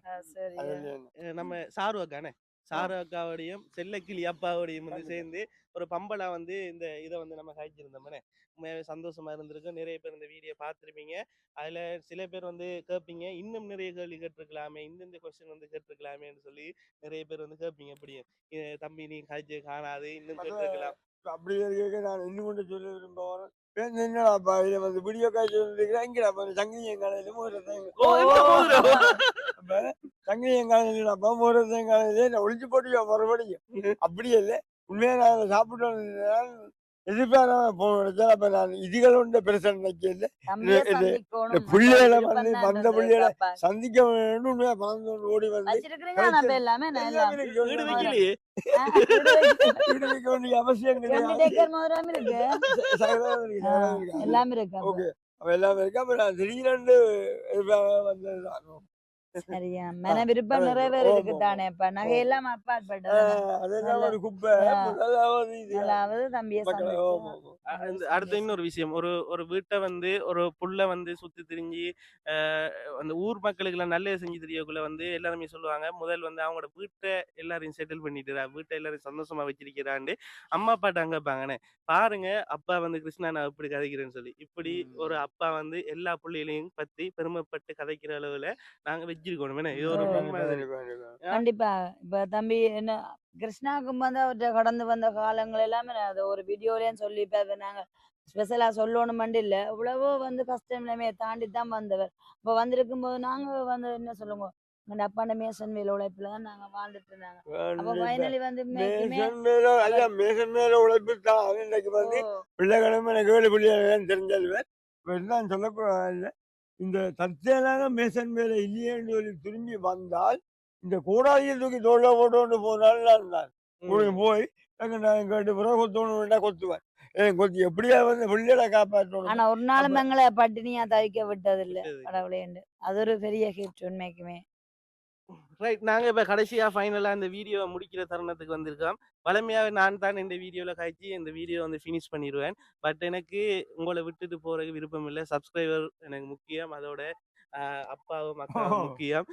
நம்ம சாரு அக்கானே சாரு அக்காவோடையும் செல்லக்கிளி அப்பாவோடையும் வந்து சேர்ந்து ஒரு பம்பலா வந்து இந்த இதை வந்து நம்ம காய்ச்சிருந்தோம்னே உண்மையாவே சந்தோஷமா இருந்திருக்கும். நிறைய பேர் இந்த வீடியோ பார்த்துருப்பீங்க. அதுல சில பேர் வந்து கேட்பீங்க இன்னும் நிறைய கேள்வி கேட்டிருக்கலாமே. இந்தந்த கொஸ்டின் வந்து கேட்டிருக்கலாமேன்னு சொல்லி நிறைய பேர் வந்து கேட்பீங்க அப்படியே "இ- தம்பி நீ காய்ச்சி காணாது. இன்னும் கேட்டிருக்கலாம். அப்படி இருக்க நான் இன்னும் கொண்டு சொல்ல விரும்புகிறேன் என்னடாப்பா இதை வந்து வீடியோ காட்சி இருக்கிறேன் இங்கடாப்பா சங்கிலியன் காலையில மூரத்தையும் ஓ, என்ன மோதிரம்? சங்கிலியன் காலையிலப்பா மூரத்தையும் காலையில நான் ஒளிச்சு போட்டு மறுபடியும். அப்படி இல்லை. உண்மையா நான் சாப்பிட்டு புள்ளைகளை விருப்பம் வந்து தான் வந்த இருந்தது புள்ளைகளை பாப்பா. சந்திக்க வேண்டும் உண்மையா பறந்து கொண்டு ஓடி வந்து வச்சிருக்கிறீங்க. ஆனா அப்ப எல்லாமே இருக்கு. சகோதரன் இருக்கு, ஆ, சகோதரன் இருக்கு. எல்லாமே இருக்கு அப்ப. ஓகே. அப்ப எல்லாமே இருக்கு. அப்ப நான் திடீரென்று வந்ததுதான். சரியா? மன விருப்பம் இப்ப நகையெல்லாம் அப்பாற்பட்டது தம்பியை இந்த அடுத்த இன்னொரு விஷயம். ஒரு ஒரு வீட்டை வந்து ஒரு புள்ள வந்து சுத்தி திரிஞ்சு அந்த ஊர் மக்களுக்கு எல்லாம் நல்லது செஞ்சு தெரியக்குள்ள வந்து எல்லாருமே சொல்லுவாங்க முதல் வந்து அவங்களோட வீட்டை எல்லாரையும் செட்டில் பண்ணிட்டுறா வீட்டை எல்லாரையும் சந்தோஷமா வச்சிருக்கிறாண்டு அம்மா அப்பாட்ட அங்க இருப்பாங்கண்ணே பாருங்க அப்பா வந்து கிருஷ்ணா நான் இப்படி கதைக்கிறேன்னு சொல்லி. இப்படி. ஒரு அப்பா வந்து எல்லா பிள்ளைகளையும் பத்தி பெருமைப்பட்டு கதைக்கிற அளவுல நாங்க இது ஒரு தானே. கண்டிப்பா, இப்ப தம்பி என்ன கிருஷ்ணாவுக்கும் வந்து அவர்கிட்ட கடந்து வந்த காலங்கள் எல்லாமே நான் அதை ஒரு வீடியோலயும் சொல்லி இப்ப நாங்க ஸ்பெஷலா சொல்லணுமெண்டு இல்ல. இவ்வளவோ வந்து கஷ்டம் நிலைமையை தாண்டி தான் வந்தவர். இப்ப வந்திருக்கும் போது நாங்க வந்து என்ன சொல்லுங்க எங்க அப்பாண்ட மேசன் வேலை உழைப்புல தான் நாங்க வாழ்ந்துட்டு இருந்தாங்க. அப்ப. ஃபைனலி வந்து மேசன் மேல மேசன் மேல உழைப்பு தான் இன்னைக்கு வந்து பிள்ளைகளும் எனக்கு வேலை பிள்ளைகள் தெரிஞ்சல்வர் நான் சொல்லக்கூடாது இந்த தற்செயலாக மேசன் மேல இல்லையேன்னு சொல்லி திரும்பி வந்தால் இந்த கூடாளியை தூக்கி தோல்ல போட்டு கொண்டு போனாலும் நான் தான் ம். உனக்கு போய் எங்க நான் கேட்டு பிறகு கொத்தணும் வேண்டாம் கொத்துவேன் ஏன் கொத்தி எப்படியா வந்து பிள்ளைகளை காப்பாற்றணும்? ஆனா ஒரு நாளும் எங்களை பட்டினியா தவிக்க விட்டது இல்ல சரி. கடவுளேண்டு அது ஒரு பெரிய ஹிட் உண்மைக்குமே. ரைட் நாங்க இப்ப கடைசியா ஃபைனலா இந்த வீடியோவை முடிக்கிற தருணத்துக்கு வந்திருக்கோம். வளமையாவே நான் தான் இந்த வீடியோல காய்ச்சி இந்த வீடியோ வந்து ஃபினிஷ் பண்ணிடுவேன் பட் எனக்கு உங்களை விட்டுட்டு போறதுக்கு விருப்பம் இல்லை. சப்ஸ்கிரைபர் எனக்கு முக்கியம். அதோட அப்பாவும் அக்காவும் முக்கியம்.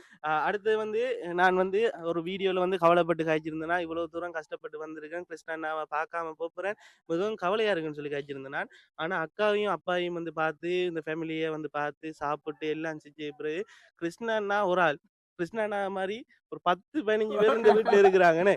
அடுத்து வந்து நான் வந்து ஒரு வீடியோல வந்து கவலைப்பட்டு காய்ச்சிருந்தேன்னா இவ்வளவு தூரம் கஷ்டப்பட்டு வந்திருக்கேன். கிருஷ்ணா அண்ணாவை பார்க்காம போறேன் மிகவும் கவலையா இருக்குன்னு சொல்லி காய்ச்சிருந்தேன் நான். ஆனா அக்காவையும் அப்பாவையும் வந்து பார்த்து இந்த ஃபேமிலியை வந்து பார்த்து சாப்பிட்டு எல்லாம் செஞ்ச பிறகு கிருஷ்ணா அண்ணா ஒரு ஆள். கிருஷ்ணா அண்ணா மாதிரி ஒரு பத்து பதினஞ்சு பேர் இந்த வீட்டுல இருக்கிறாங்கன்னு.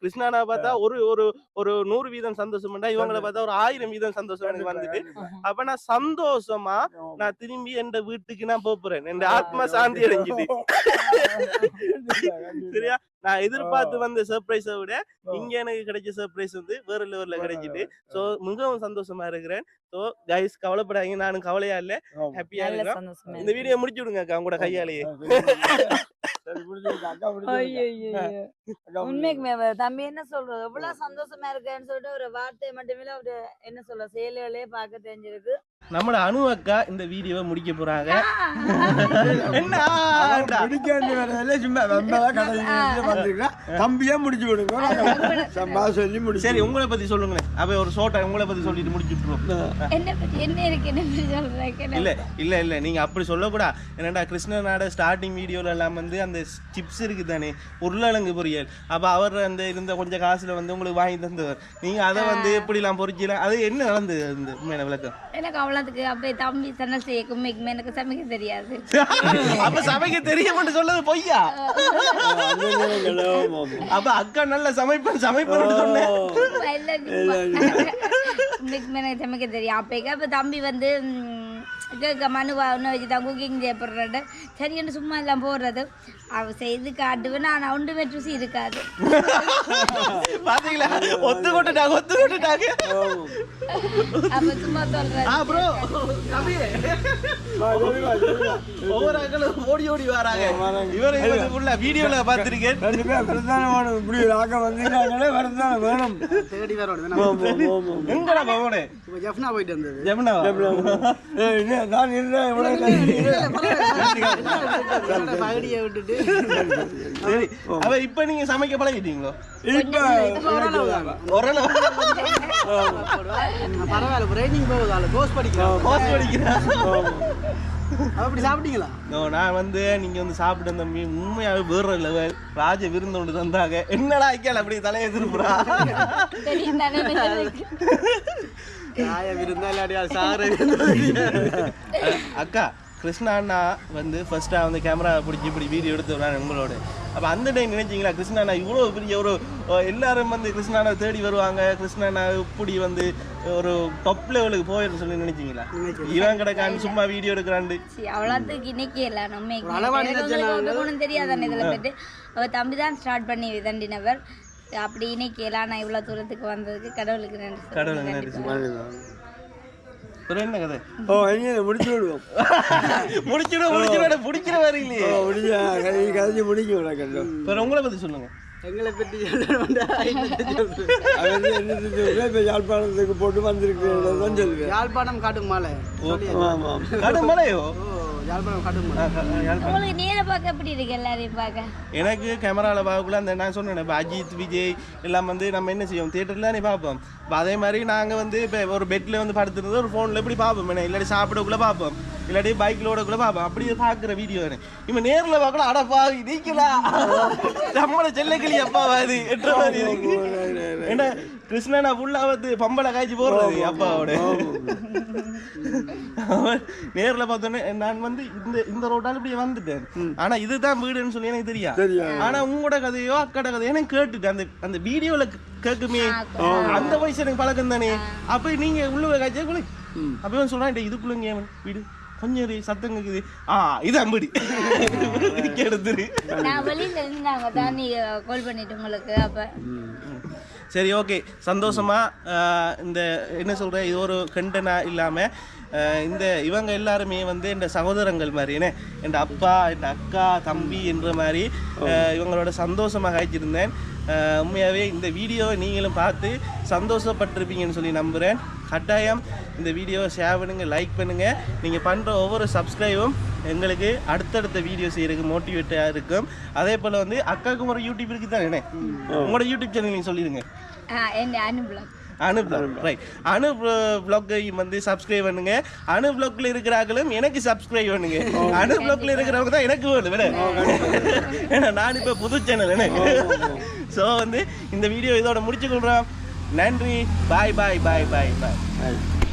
கிருஷ்ணானா பார்த்தா ஒரு ஒரு ஒரு நூறு வீதம் சந்தோஷம் இவங்கள பார்த்தா ஒரு ஆயிரம் வீதம் சந்தோஷம் எனக்கு வந்துட்டு. அப்ப நான் சந்தோஷமா நான் திரும்பி என் வீட்டுக்கு நான் போறேன். என் ஆத்மா சாந்தி அடைஞ்சிட்டு. சரியா? நான் எதிர்பார்த்து வந்த சர்ப்ரைஸை விட இங்க எனக்கு கிடைச்ச சர்ப்ரைஸ் வந்து வேற லெவல்ல கிடைச்சிட்டு சோ மிகவும் சந்தோஷமா இருக்கிறேன். சோ கைஸ் கவலைப்படாதீங்க. நானும் கவலையா இல்ல. ஹாப்பியா இருக்கிறேன் சந்தோஷமா இந்த வீடியோ முடிச்சு விடுங்க அக்கா உங்களோட கையாலேயே. உண்மைக்குமே தம்பி என்ன சொல்றது? எவ்வளவு சந்தோஷமா இருக்கேன்னு சொல்லிட்டு ஒரு வார்த்தை மட்டுமே அவரு என்ன சொல்ற செயல்களே பார்க்க தெரிஞ்சிருக்கு. நம்மளோட அனு அக்கா இந்த வீடியோவை முடிக்க போறாங்க. என்ன? முடிக்க வேண்டிய வேலையில சும்மா வெம்பலா கடையில் வந்திருக்கா. தம்பியே முடிச்சு விடுங்க சொல்லி முடிச்சு சரி உங்களை பத்தி சொல்லுங்களேன். அப்ப ஒரு ஷோட்டா உங்களை பத்தி சொல்லிட்டு முடிச்சுட்டுருவோம் என்ன பத்தி என்ன இருக்கு என்ன இல்ல இல்ல இல்ல. நீங்க அப்படி சொல்லக்கூடாது என்னடா கிருஷ்ணனோட ஸ்டார்டிங் வீடியோல எல்லாம் வந்து அந்த சிப்ஸ் இருக்கு தானே? உருளைக்கிழங்கு பொரியல். அப்ப அவர் அந்த இருந்த கொஞ்சம் காசுல வந்து உங்களுக்கு வாங்கி தந்தவர். நீங்க அதை வந்து எப்படி எல்லாம் பொறிக்கலாம்? அது என்ன நடந்தது அந்த உண்மையான விளக்கம்? எனக்கு அவ்வளோத்துக்கு அப்போ தம்பி சண்டை செய்யக்கும் மிகவும் எனக்கு சமைக்க தெரியாது. அப்ப சமைக்க தெரிய மட்டும் சொல்லது பொய்யா. அப்ப அக்கா நல்ல சமைப்பேன் சமைப்பேன் சொன்னேன். இல்ல, சும்மா. மிகவும் எனக்கு சமைக்க தெரியும் அப்போக்கா இப்போ தம்பி வந்து கேட்க மனுவா ஒன்று வச்சு தான் குக்கிங் செய்யப்படுறாரு சரி என்று சும்மா எல்லாம் போடுறது. அவ செய்து காட்டுவேன் நான் ஒன்றுமே ருசி இருக்காது. பாத்தீங்களா? ஒத்து கொண்டுட்டாங்க ஒத்து கொண்டுட்டாங்க அப்போ சும்மா சொல்றது. ஆ ப்ரோ. ஒவ்வொரு அக்களும் ஓடி ஓடி வராங்க. இவர் இவர் உள்ள வீடியோல பார்த்திருக்கேன் ரெண்டு பேர் வரதானே வேணும்? இப்படி ஒரு ஆக்கம் வந்தீங்கன்னாங்களே வரதானே வேணும்? தேடி வர ஆமா, ஆமா, ஆமா. எங்கடா பவனே ஜெஃப்னா போயிட்டு வந்தது. ஏய், என்ன, நான் இருந்தேன் விட்டுட்டு. சரி அவ இப்ப நீங்க சமைக்க பழகிட்டீங்களோ? இப்ப பரவாயில்ல ட்ரைனிங் போகுது ஆளு. கோர்ஸ் படிக்கிறோம் கோஸ் படிக்கிறா. அப்படி சாப்பிட்டீங்களா? நான் வந்து நீங்க வந்து சாப்பிட்டு வந்த மீ உண்மையாவே வேற லெவல் ராஜ விருந்து ஒன்று தந்தாங்க. என்னடா ஐக்கியால அப்படி தலையை திருப்புறா? அக்கா கிருஷ்ணா அண்ணா வந்து ஃபர்ஸ்டா வந்து கேமரா பிடிச்சி இப்படி வீடியோ எடுத்து வராங்க உங்களோட. அப்ப அந்த டைம் நினைச்சீங்களா? கிருஷ்ணா அண்ணா இவ்வளோ பெரிய ஒரு எல்லாரும் வந்து கிருஷ்ணா அண்ணா தேடி வருவாங்க. கிருஷ்ணா அண்ணா இப்படி வந்து ஒரு டாப் லெவலுக்கு போயிருந்து சொல்லி நினைச்சீங்களா? இவன் கிடக்கான்னு சும்மா வீடியோ எடுக்கிறாண்டு அவ்வளோத்துக்கு இன்னைக்கு இல்லை. நம்ம தெரியாதானே இதில் போயிட்டு? அவர் தம்பி தான் ஸ்டார்ட் பண்ணி விதண்டினவர். அப்படி இன்னைக்கு எல்லாம் நான் இவ்வளோ தூரத்துக்கு வந்ததுக்கு கடவுளுக்கு நன்றி. கடவுளுக்கு நன்றி என்ன கதை? ஓ முடிச்சு விடுவோம் முடிச்சிட முடிச்சிட முடிக்கிற மாதிரி இல்லையே. கதைச்சு முடிக்க விட கண்டோம் உங்களை பத்தி சொல்லுங்க. எங்களை பற்றி இப்போ யாழ்ப்பாணத்துக்கு போட்டு சொல்லுவேன். யாழ்ப்பாணம் காட்டும் மாலை. ஆமா ஆமா. கடுமலையோ உங்களுக்கு நேர பார்க்க எப்படி இருக்கு எல்லாரையும் பார்க்க? எனக்கு கேமராவில் பார்க்கக்குள்ள அந்த நான் சொன்னேன் இப்போ அஜித் விஜய் எல்லாம் வந்து நம்ம என்ன செய்வோம்? தேட்டரில் தானே பார்ப்போம். இப்போ அதே மாதிரி நாங்கள் வந்து இப்போ ஒரு பெட்டில் வந்து படுத்துருந்து ஒரு ஃபோனில் எப்படி பார்ப்போம்? என்ன இல்லாட்டி சாப்பிடக்குள்ள பார்ப்போம். இல்லாட்டி பைக்கில் ஓடக்குள்ள பார்ப்போம் அப்படி பார்க்குற வீடியோ இவன் நேரில் பார்க்கல அட பாவி நீங்களா நம்மளோட செல்லக்கிளி அப்பா அது என்ற மாதிரி இருக்கு. ஏன்னா கிருஷ்ணனா ஃபுல்லா வந்து பம்பளை காய்ச்சி போடுறது அப்பாவோட நேர்ல பார்த்தோன்னே நான் வந்து இந்த இந்த ரோட்டால இப்படி வந்துட்டேன். ஆனா இதுதான் வீடுன்னு சொல்லி எனக்கு தெரியும். ஆனா உங்களோட கதையோ அக்கட கதையோ எனக்கு கேட்டுட்டேன் அந்த அந்த வீடியோல கேக்குமே. அந்த வயசு எனக்கு பழக்கம் தானே அப்ப நீங்க உள்ள காய்ச்சா அப்ப "டேய், இதுக்குள்ளங்க ஏன் வீடு? கொஞ்சம் சத்தம் கேக்குது. ஆ இது அம்படி. எடுத்துரு. நான் வெளியில இருந்தாங்க தான் நீ கால் பண்ணிட்டு உங்களுக்கு அப்ப. சரி ஓகே சந்தோஷமா இந்த என்ன சொல்ற இது ஒரு கண்டனா இல்லாம ஆஹ், இந்த இவங்க எல்லாருமே வந்து என் சகோதரங்கள் மாதிரி என்ன? என் அப்பா என் அக்கா தம்பி என்ற மாதிரி இவங்களோட சந்தோஷமாக காய்ச்சிருந்தேன். உண்மையாகவே இந்த வீடியோவை நீங்களும் பார்த்து சந்தோஷப்பட்டிருப்பீங்கன்னு சொல்லி நம்புகிறேன் கட்டாயம் இந்த வீடியோவை ஷேர் பண்ணுங்கள் லைக் பண்ணுங்கள் நீங்கள் பண்ணுற ஒவ்வொரு சப்ஸ்கிரைபும் எங்களுக்கு அடுத்தடுத்த வீடியோ செய்யறதுக்கு மோட்டிவேட்டாக இருக்கும். அதே போல் வந்து அக்காவுக்கும் ஒரு யூடியூப் தான் தானே உங்களோட யூடியூப் சேனல் நீங்கள் சொல்லிடுங்க என்ன அனுபவம் அனு பிளாக் ரைட் அனு பிளாக்கையும் வந்து சப்ஸ்கிரைப் பண்ணுங்க. அனு பிளாக்ல இருக்கிறாங்களும் எனக்கு சப்ஸ்கிரைப் பண்ணுங்க. அனு பிளாக்ல இருக்கிறவங்க தான் எனக்கு வேணும் விட ஏன்னா நான் இப்போ புது சேனல் என்ன ஸோ வந்து இந்த வீடியோ இதோட முடிச்சு கொள்றோம். நன்றி. பாய் பாய் பாய் பாய் பாய்